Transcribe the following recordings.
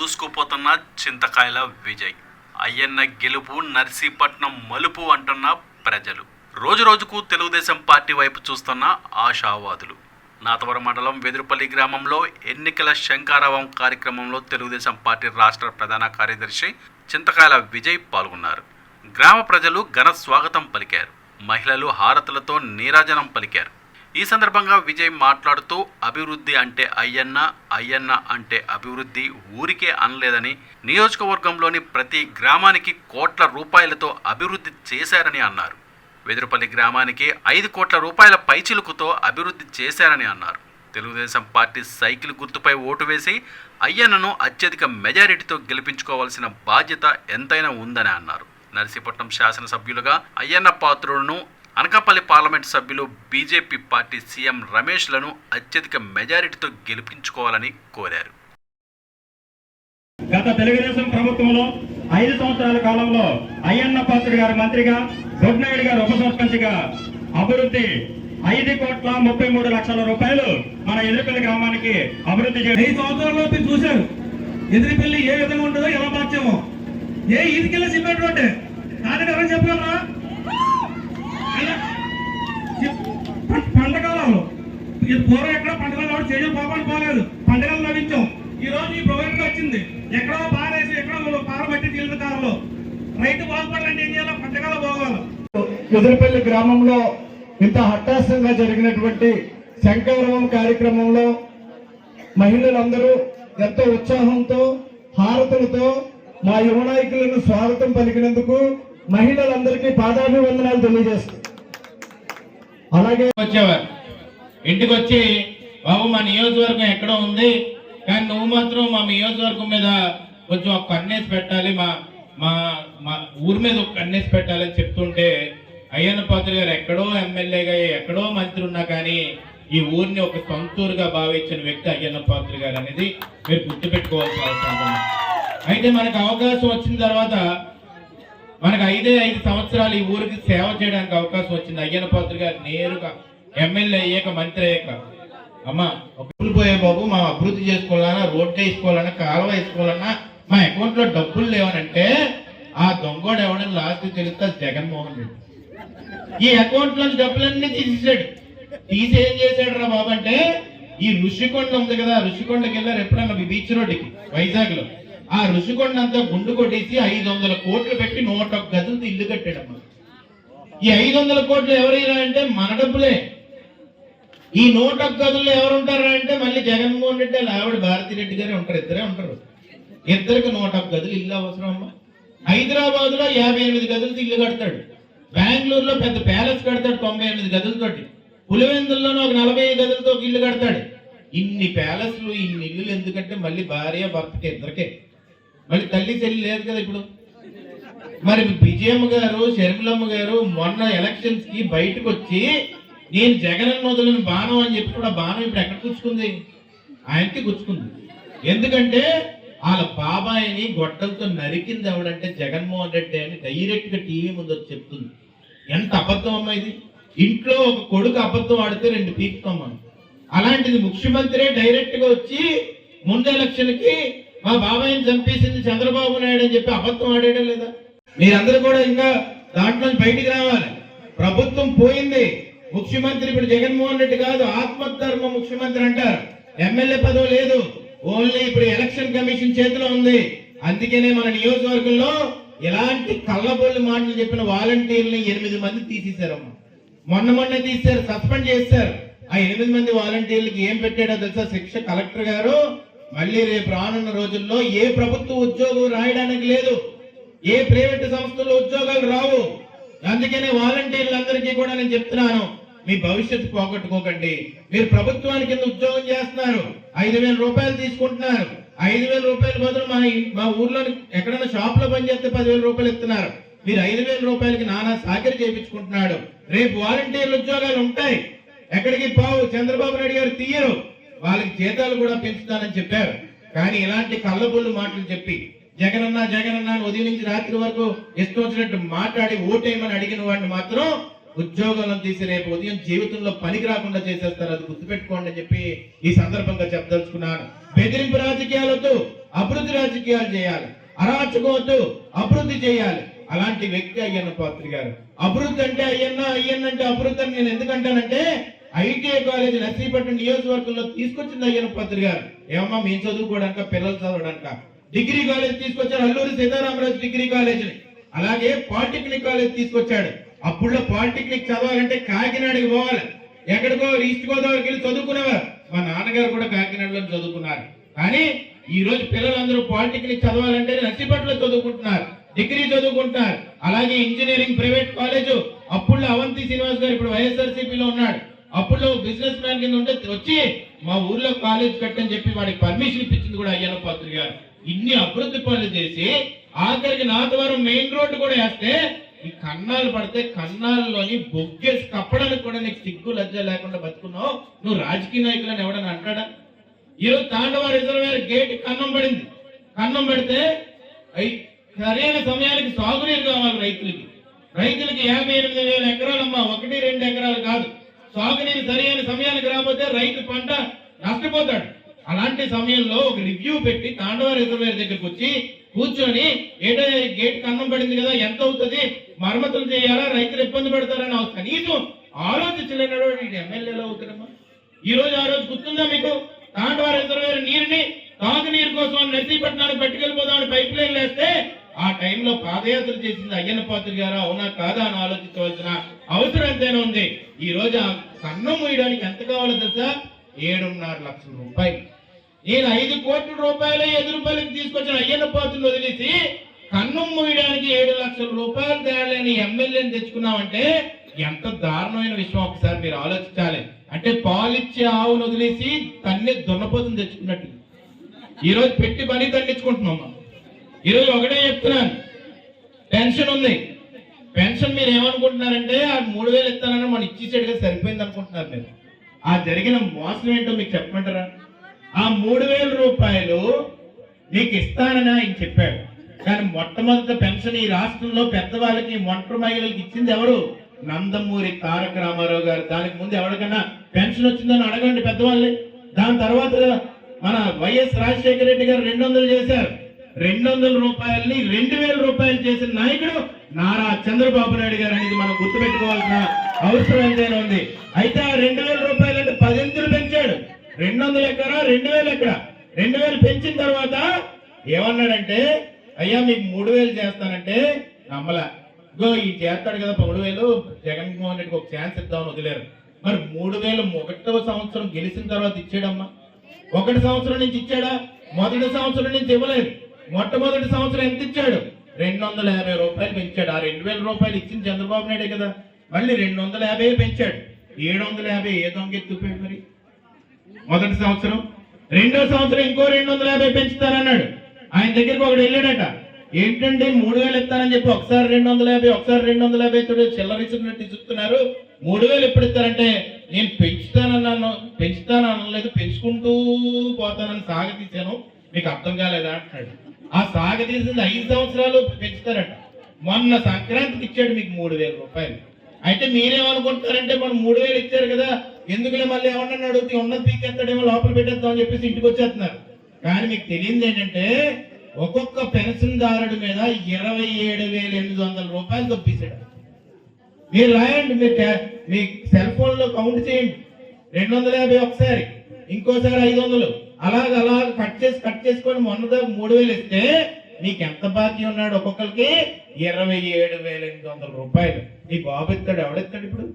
దూసుకుపోతున్న చింతకాయల విజయ్. అయ్యన్న గెలుపు నర్సీపట్నం మలుపు అంటున్న ప్రజలు. రోజు రోజుకు తెలుగుదేశం పార్టీ వైపు చూస్తున్న ఆశావాదులు. నాతవరం మండలం వెదురుపల్లి గ్రామంలో ఎన్నికల శంకారావం కార్యక్రమంలో తెలుగుదేశం పార్టీ రాష్ట్ర ప్రధాన కార్యదర్శి చింతకాయల విజయ్ పాల్గొన్నారు. గ్రామ ప్రజలు ఘన స్వాగతం పలికారు. మహిళలు హారతులతో నీరాజనం పలికారు. ఈ సందర్భంగా విజయ్ మాట్లాడుతూ అభివృద్ధి అంటే అయ్యన్న అయ్యన్న అంటే అభివృద్ధి ఊరికే అనలేదని నియోజకవర్గంలోని ప్రతి గ్రామానికి కోట్ల రూపాయలతో అభివృద్ధి చేశారని అన్నారు. వెదురుపల్లి గ్రామానికి ఐదు కోట్ల రూపాయల పైచిలుకుతో అభివృద్ధి చేశారని అన్నారు. తెలుగుదేశం పార్టీ సైకిల్ గుర్తుపై ఓటు వేసి అయ్యన్నను అత్యధిక మెజారిటీతో గెలిపించుకోవాల్సిన బాధ్యత ఎంతైనా ఉందని అన్నారు. నర్సీపట్నం శాసనసభ్యులుగా అయ్యన్న పాత్రులను అనకాపల్లి పార్లమెంట్ సభ్యులు బీజేపీ పార్టీ సీఎం రమేష్లను అత్యధిక మెజారిటీతో గెలిపించుకోవాలని కోరారు. గత తెలుగుదేశం ప్రభుత్వంలో ఐదు సంవత్సరాల కాలంలో అయ్యన్న పాత్రుడు గారు మంత్రిగా దొడ్నాయుడు గారు ఉప సర్పంచ్గా అభివృద్ధి ఐదు కోట్ల ముప్పై మూడు లక్షల రూపాయలు మన ఎదురుపల్లి గ్రామానికి అభివృద్ధి చేసి ఐదు సంవత్సరాల్లో మీరు చూశారు. ఎదిరిపల్లి ఏ విధంగా ఉంటుందో ఎలా మార్చామో. ఏ ఈదికెళ్ళి సిమెంట్ రోడ్డే. నాన్నగారు ఎవరైనా చెప్పగలరా? ఇది పూర్వం ఎక్కడ పంటకాలం చేయడం పాపాలు పోలేదు. పంటకాలు నవ్వించాం. ఈ రోజు ఈ ప్రొవైడర్ వచ్చింది. ఎక్కడో పారేసి ఎక్కడో పారబట్టి కాలంలో రైతు బాగుపడాలంటే ఏం చేయాలి? పంటకాలం పోవాలి. కుదిరిపల్లి గ్రామంలో ఇంత హఠాత్తంగా జరిగినటువంటి శంకరవం కార్యక్రమంలో మహిళలందరూ ఎంతో ఉత్సాహంతో హారతులతో మా యువ నాయకులను స్వాగతం పలికినందుకు మహిళలందరికీ పాదాభివందనాలు తెలియజేస్తాం. అలాగే వచ్చేవారు. ఇంటికి వచ్చి బాబు మా నియోజకవర్గం ఎక్కడో ఉంది కానీ నువ్వు మాత్రం మా నియోజకవర్గం మీద కొంచెం ఒక కన్నేసి పెట్టాలి మా మా మా ఊరి మీద ఒక కన్నేసి పెట్టాలని చెప్తుంటే అయ్యన్న పాత్ర గారు ఎక్కడో ఎమ్మెల్యేగా ఎక్కడో మంత్రి ఉన్నా కానీ ఈ ఊరిని ఒక సొంతూరుగా భావించిన వ్యక్తి అయ్యన్న పాత్ర గారు అనేది మీరు గుర్తుపెట్టుకోవాల్సిన అవసరం అయితే మనకు అవకాశం వచ్చిన తర్వాత మనకు ఐదే ఐదు సంవత్సరాలు ఈ ఊరికి సేవ చేయడానికి అవకాశం వచ్చింది. అయ్యన్న పాత్ర గారు నేరుగా ఎమ్మెల్యే అయ్యాక మంత్రి అయ్యాక. అమ్మా కూలిపోయే పోయే బాబు మా అభివృద్ధి చేసుకోవాలన్నా రోడ్డు వేసుకోవాలన్నా కాలువ వేసుకోవాలన్నా మా అకౌంట్లో డబ్బులు లేవనంటే ఆ దొంగోడు ఎవడని లాస్ట్ తెలుస్తా జగన్మోహన్ రెడ్డి. ఈ అకౌంట్లో డబ్బులన్నీ తీసేసాడు తీసి ఏం చేశాడు రా బాబు అంటే ఈ ఋషికొండ ఉంది కదా ఋషికొండకి వెళ్ళారు ఎప్పుడన్నా బీచ్ రోడ్డుకి వైజాగ్లో ఆ ఋషికొండ అంతా గుండు కొట్టేసి ఐదు వందల కోట్లు పెట్టి నూట ఒక్క గదులతో ఇల్లు కట్టాడమ్మా. ఈ ఐదు వందల కోట్లు ఎవరైనా అంటే మన డబ్బులే. ఈ నూట గదుల్లో ఎవరు అంటే మళ్ళీ జగన్మోహన్ రెడ్డి వాళ్ళ ఆవిడ భారతి రెడ్డి గారే ఉంటారు ఇద్దరే ఉంటారు. ఇద్దరికి నూట గదులు ఇల్లు అవసరం అమ్మా. హైదరాబాద్లో యాభై ఎనిమిది గదులతో ఇల్లు కడతాడు. బెంగళూరులో పెద్ద ప్యాలెస్ కడతాడు తొంభై ఎనిమిది గదులతోటి. పులివెందుల్లోనూ ఒక నలభై ఐదు గదులతో ఒక ఇల్లు కడతాడు. ఇన్ని ప్యాలెస్లు ఇన్ని ఇల్లులు ఎందుకంటే మళ్ళీ భార్య భర్తకి ఇద్దరికే. మళ్ళీ తల్లి చెల్లి లేదు కదా ఇప్పుడు. మరి విజయమ్మ గారు షర్మిలమ్మ గారు మొన్న ఎలక్షన్స్కి బయటకు వచ్చి నేను జగన్ వదిలిన బాణం అని చెప్పి కూడా బాణం ఇప్పుడు ఎక్కడ గుచ్చుకుంది? ఆయనకి గుచ్చుకుంది. ఎందుకంటే వాళ్ళ బాబాయిని గొడ్డలతో నరికింది ఎవడంటే జగన్మోహన్ రెడ్డి అని డైరెక్ట్గా టీవీ ముందు వచ్చి చెప్తుంది. ఎంత అబద్ధం అమ్మా ఇది? ఇంట్లో ఒక కొడుకు అబద్ధం ఆడితే రెండు పీకుతాం మనం. అలాంటిది ముఖ్యమంత్రి డైరెక్ట్గా వచ్చి ముందు ఎలక్షన్కి మా బాబాయిని చంపేసింది చంద్రబాబు నాయుడు అని చెప్పి అబద్ధం ఆడేయడం లేదా? మీరందరూ కూడా ఇంకా దాంట్లో బయటికి రావాలి. ప్రభుత్వం పోయింది. ముఖ్యమంత్రి ఇప్పుడు జగన్మోహన్ రెడ్డి కాదు ఆత్మధర్మ ముఖ్యమంత్రి అంటారు. ఎమ్మెల్యే పదవి లేదు. ఓన్లీ ఇప్పుడు ఎలక్షన్ కమిషన్ చేతిలో ఉంది. అందుకనే మన నియోజకవర్గంలో ఎలాంటి కళ్ళబొల్లి మాటలు చెప్పిన వాలంటీర్ని ఎనిమిది మంది తీసేశారమ్మా. మొన్న మొన్న తీశారు సస్పెండ్ చేశారు ఆ ఎనిమిది మంది వాలంటీర్లకి ఏం పెట్టాడో తెలుసా? శిక్ష కలెక్టర్ గారు. మళ్ళీ రేపు రానున్న రోజుల్లో ఏ ప్రభుత్వ ఉద్యోగం రాయడానికి లేదు. ఏ ప్రైవేట్ సంస్థలో ఉద్యోగాలు రావు. అందుకనే వాలంటీర్లందరికీ కూడా నేను చెప్తున్నాను. మీ భవిష్యత్తు పోగొట్టుకోకండి. మీరు ప్రభుత్వానికి కింద ఉద్యోగం చేస్తున్నారు. ఐదు వేల రూపాయలు తీసుకుంటున్నారు. ఐదు వేల రూపాయల బదులు మా మా ఊర్లో ఎక్కడైనా షాప్లో పనిచేస్తే పదివేల రూపాయలు ఇస్తున్నారు. మీరు ఐదు వేల రూపాయలకి నానా సాకరి చేయించుకుంటున్నాడు. రేపు వాలంటీర్ల ఉద్యోగాలు ఉంటాయి. ఎక్కడికి పావు? చంద్రబాబు నాయుడు గారు తీయరు. వాళ్ళకి జీతాలు కూడా పెంచుతానని చెప్పారు. కానీ ఇలాంటి కళ్ళబొల్లు మాటలు చెప్పి జగనన్న జగనన్న అని ఉదయం నుంచి రాత్రి వరకు ఇష్టం వచ్చినట్టు మాట్లాడి ఓటేయమని అడిగిన వాడిని మాత్రం ఉద్యోగంలో తీసి రేపు ఉదయం జీవితంలో పనికి రాకుండా చేసేస్తారు. అది గుర్తుపెట్టుకోండి అని చెప్పి ఈ సందర్భంగా చెప్పదలుచుకున్నాను. బెదిరింపు రాజకీయాలతో అభివృద్ధి రాజకీయాలు చేయాలి. అరాచకవద్దు అభివృద్ధి చేయాలి. అలాంటి వ్యక్తి అయ్యన్న పాత్రి గారు. అభివృద్ధి అంటే అయ్యన్న అయ్యన్న అంటే అభివృద్ధి అని నేను ఎందుకంటానంటే ఐటీఐ కాలేజ్ నర్సీపట్నం నియోజకవర్గంలో తీసుకొచ్చింది అయ్యన్న పాత్రి గారు. ఏమమ్మా మేము చదువుకోవడానిక పిల్లలు చదవడానిక? డిగ్రీ కాలేజ్ తీసుకొచ్చారు అల్లూరి సీతారామరాజు డిగ్రీ కాలేజ్ అలాగే పాలిటెక్నిక్ కాలేజ్ తీసుకొచ్చాడు. అప్పుడులో పాలిటెక్నిక్ చదవాలంటే కాకినాడకి పోవాలి. ఎక్కడికో ఈస్ట్ గోదావరికి వెళ్ళి చదువుకునేవారు. మా నాన్నగారు కూడా కాకినాడలో చదువుకున్నారు. కానీ ఈ రోజు పిల్లలందరూ పాలిటెక్నిక్ చదవాలంటే నర్సీపట్నంలో చదువుకుంటున్నారు. డిగ్రీ చదువుకుంటున్నారు. అలాగే ఇంజనీరింగ్ ప్రైవేట్ కాలేజ్. అప్పుడులో అవంతి శ్రీనివాస్ గారు ఇప్పుడు వైఎస్ఆర్సీపీలో ఉన్నాడు. అప్పుడులో బిజినెస్ మ్యాన్ కింద ఉంటే వచ్చి మా ఊర్లో కాలేజ్ కట్టని చెప్పి వాడికి పర్మిషన్ ఇప్పించింది కూడా అయ్యన్న పాత్రి గారు. ఇన్ని అభివృద్ధి పనులు చేసి ఆఖరికి నాతవరం మెయిన్ రోడ్డు కూడా వేస్తే కన్నాలు పడితే కన్నాల్లోని బొగ్గేసి కప్పడానికి కూడా నీకు సిగ్గు లజ్జ లేకుండా బతుకున్నావు. నువ్వు రాజకీయ నాయకులని ఎవడని అంటాడా? ఈరోజు తాండవ రిజర్వేర్ గేట్ కన్నం పడింది. కన్నం పడితే సరైన సమయానికి సాగునీరు కావాలి రైతులకి. రైతులకి యాభై ఎనిమిది వేల ఎకరాలమ్మా ఒకటి రెండు ఎకరాలు కాదు. సాగునీరు సరైన సమయానికి రాకపోతే రైతు పంట నష్టపోతాడు. అలాంటి సమయంలో ఒక రివ్యూ పెట్టి తాండవ రిజర్వేర్ దగ్గరికి వచ్చి కూర్చొని ఏదో గేట్ కన్నం పడింది కదా ఎంత అవుతుంది? మరమ్మతులు చేయాలా? రైతులు ఇబ్బంది పడతారని కనీసం ఆలోచించలేనటువంటి వీడు ఎమ్మెల్యేలో అవుతాడమ్మా ఈ రోజు ఆ రోజు గుర్తుందా మీకు? తాండవ రిజర్వేర్ నీరుని తాగునీరు కోసం నర్సీపట్నానికి పట్టుకెళ్ళిపోదామని పైప్ లైన్ వేస్తే ఆ టైంలో పాదయాత్ర చేసింది అయ్యన్న పాత్రి గారు? అవునా కాదా అని ఆలోచించవలసిన అవసరం ఎంతైనా ఉంది. ఈ రోజు ఆ కన్నం మూయడానికి ఎంత కావాలో తెలుసా? ఏడున్నర లక్షల రూపాయలు. నేను ఐదు కోట్ల రూపాయలు ఎదురు తీసుకొచ్చిన అయ్యన్న పాత్రను వదిలేసి కన్నం మూయడానికి ఏడు లక్షల రూపాయలు తేడలేని ఎమ్మెల్యేని తెచ్చుకున్నామంటే ఎంత దారుణమైన విషయం ఒకసారి మీరు ఆలోచించాలి. అంటే పాలిచ్చే ఆవును వదిలేసి తన్నే దున్నపోతుని తెచ్చుకున్నట్టు. ఈరోజు పెట్టి పని తగ్గించుకుంటున్నాం మనం. ఈరోజు ఒకటే చెప్తున్నాను. పెన్షన్ ఉంది. పెన్షన్ మీరు ఏమనుకుంటున్నారంటే ఆ మూడు వేలు ఇస్తానని మనం ఇచ్చేసాడుగా సరిపోయింది అనుకుంటున్నారు మీరు. ఆ జరిగిన మోసం ఏంటో మీకు చెప్పమంటారా? ఆ మూడు వేల రూపాయలు నీకు ఇస్తానని ఆయన చెప్పాడు. కానీ మొట్టమొదటి పెన్షన్ ఈ రాష్ట్రంలో పెద్దవాళ్ళకి ఒంటరి మహిళలకు ఇచ్చింది ఎవరు? నందమూరి తారక రామారావు గారు. దానికి ముందు ఎవరికన్నా పెన్షన్ వచ్చిందని అడగండి పెద్దవాళ్ళని. దాని తర్వాత మన వైఎస్ రాజశేఖర రెడ్డి గారు రెండు వందలు చేశారు. రెండు వందల రూపాయలని రెండు వేల రూపాయలు చేసిన నాయకుడు నారా చంద్రబాబు నాయుడు గారు అనేది మనం గుర్తుపెట్టుకోవాల్సిన అవసరం ఏదైనా ఉంది. అయితే ఆ రెండు వేల రూపాయలు అంటే పదింతలు రెండు వందలు ఎకరా రెండు వేలు ఎక్కడ రెండు వేలు పెంచిన తర్వాత ఏమన్నాడంటే అయ్యా మీకు మూడు వేలు చేస్తానంటే నమ్మలే. ఇగో ఈ చేస్తాడు కదా మూడు వేలు జగన్మోహన్ రెడ్డికి ఒక ఛాన్స్ ఇద్దామని వదిలేరు. మరి మూడు వేలు ఒకటవ సంవత్సరం గెలిచిన తర్వాత ఇచ్చాడమ్మా. ఒకటి సంవత్సరం నుంచి ఇచ్చాడా? మొదటి సంవత్సరం నుంచి ఇవ్వలేదు. మొట్టమొదటి సంవత్సరం ఎంత ఇచ్చాడు? రెండు వందల యాభై రూపాయలు పెంచాడు. ఆ రెండు వేల రూపాయలు ఇచ్చింది చంద్రబాబు నాయుడే కదా. మళ్ళీ రెండు వందల యాభై పెంచాడు. ఏడు వందల యాభై ఏ దొంగ ఎత్తుపోయాడు మరి? మొదటి సంవత్సరం. రెండో సంవత్సరం ఇంకో రెండు వందల యాభై పెంచుతారన్నాడు. ఆయన దగ్గరికి ఒకడు వెళ్ళాడట. ఏంటంటే మూడు వేలు ఇస్తానని చెప్పి ఒకసారి రెండు వందల యాభై ఒకసారి రెండు వందల యాభై తోడు చిల్లరిస్తున్నట్టు ఇస్తున్నారు. మూడు వేలు ఎప్పుడు ఇస్తారంటే నేను పెంచుతానన్నాను పెంచుతాను అనలేదు పెంచుకుంటూ పోతానని సాగతీశాను మీకు అర్థం కాలేదా? అంటున్నాడు ఆ సాగతీసింది ఐదు సంవత్సరాలు పెంచుతారట. మొన్న సంక్రాంతికి ఇచ్చాడు మీకు మూడు వేల రూపాయలు. అయితే మీరేమనుకుంటున్నారంటే మనం మూడు వేలు ఇచ్చారు కదా ఎందుకులే మళ్ళీ ఏమన్నా అడిగితే ఉన్నది పీకెత్తాడేమో లోపల పెట్టేద్దాం అని చెప్పేసి ఇంటికి వచ్చేస్తున్నారు. కానీ మీకు తెలియదు ఏంటంటే ఒక్కొక్క పెన్షన్దారుడి మీద ఇరవై ఏడు వేల ఎనిమిది వందల రూపాయలు తప్పిస్తాడు మీరు రాయండి మీరు మీ సెల్ ఫోన్లో కౌంట్ చేయండి. రెండు వందల యాభై ఒకసారి ఇంకోసారి ఐదు వందలు. అలాగ అలాగ కట్ చేసి కట్ చేసుకొని మొన్నదాకా మూడు వేలు ఇస్తే నీకు ఎంత బాకీ ఉన్నాడు ఒక్కొక్కరికి? ఇరవై ఏడు వేల ఎనిమిది వందల రూపాయలు. నీ బాబు ఇస్తాడు ఎవడిస్తాడు ఇప్పుడు?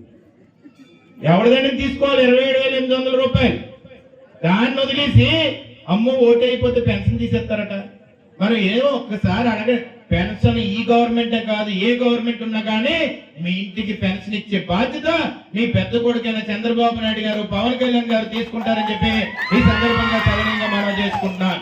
ఎవరిదండి తీసుకోవాలి? ఇరవై ఏడు వేల ఎనిమిది వందల రూపాయలు. దాన్ని వదిలేసి అమ్మో ఓటు అయిపోతే పెన్షన్ తీసేస్తారట. మనం ఏదో ఒక్కసారి అడగ పెన్షన్ ఈ గవర్నమెంటే కాదు ఏ గవర్నమెంట్ ఉన్నా కానీ మీ ఇంటికి పెన్షన్ ఇచ్చే బాధ్యత మీ పెద్ద కొడుకైన చంద్రబాబు నాయుడు గారు పవన్ కళ్యాణ్ గారు తీసుకుంటారని చెప్పి ఈ సందర్భంగా సవరంగా మనం చేసుకుంటున్నాను.